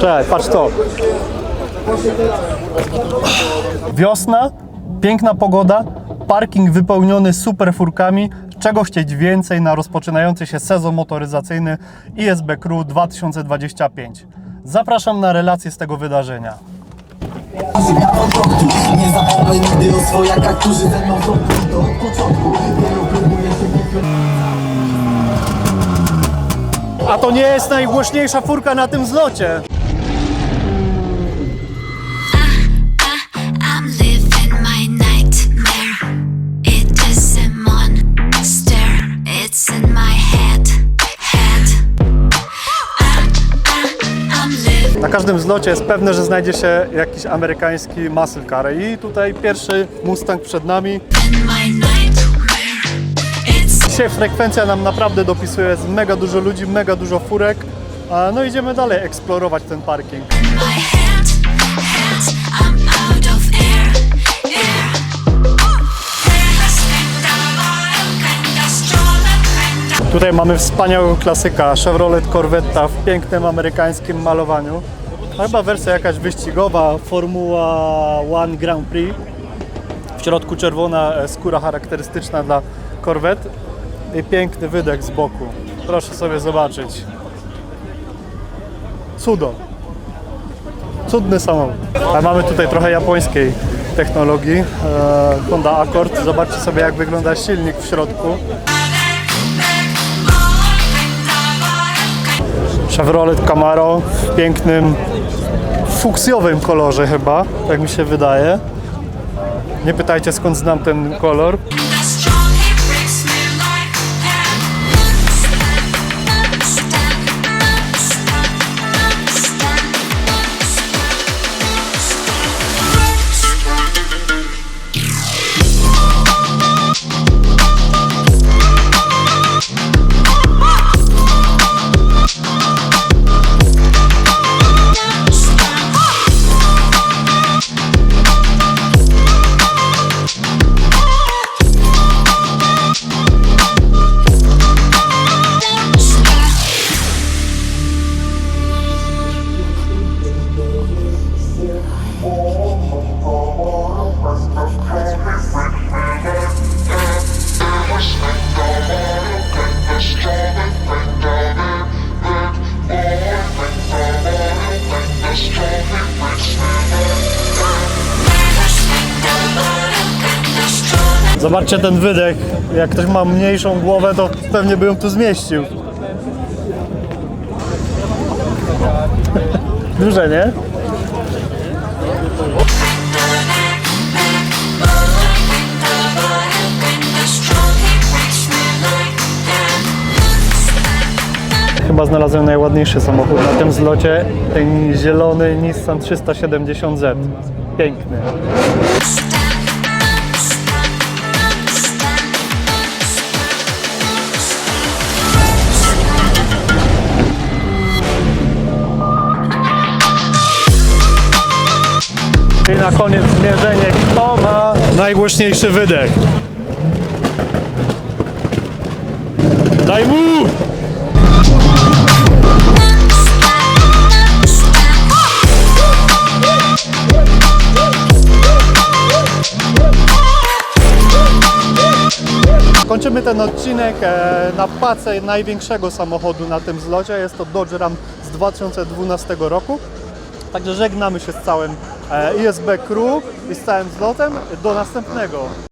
Cześć, patrz to. Wiosna, piękna pogoda, parking wypełniony super furkami. Czego chcieć więcej na rozpoczynający się sezon motoryzacyjny ISB Crew 2025. Zapraszam na relację z tego wydarzenia. Nie zapomnę nigdy o swojakach, którzy ze mną są tu od początku Wielu próbuje się A to nie jest najgłośniejsza furka na tym zlocie. Na każdym zlocie jest pewne, że znajdzie się jakiś amerykański muscle car. I tutaj pierwszy Mustang przed nami. Dzisiaj frekwencja nam naprawdę dopisuje, jest mega dużo ludzi, mega dużo furek. No idziemy dalej eksplorować ten parking. Tutaj mamy wspaniałego klasyka Chevrolet Corvetta w pięknym amerykańskim malowaniu. Chyba wersja jakaś wyścigowa, Formuła One Grand Prix. W środku czerwona e, skóra charakterystyczna dla Corvette i piękny wydech z boku. Proszę sobie zobaczyć. Cudo. Cudny samochód. A mamy tutaj trochę japońskiej technologii. E, Honda Accord. Zobaczcie sobie jak wygląda silnik w środku. Chevrolet Camaro w pięknym fuksjowym kolorze chyba, tak mi się wydaje. Nie pytajcie skąd znam ten kolor. Zobaczcie ten wydech. Jak ktoś ma mniejszą głowę, to pewnie by ją tu zmieścił. Duże, nie? Chyba znalazłem najładniejszy samochód na tym zlocie. Ten zielony Nissan 370Z. Piękny. I na koniec zmierzenie, kto ma najgłośniejszy wydech. Daj mu! Kończymy ten odcinek e, na pace największego samochodu na tym zlocie. Jest to Dodge Ram z 2012 roku. Także żegnamy się z całym ISB Crew i z całym zlotem. Do następnego.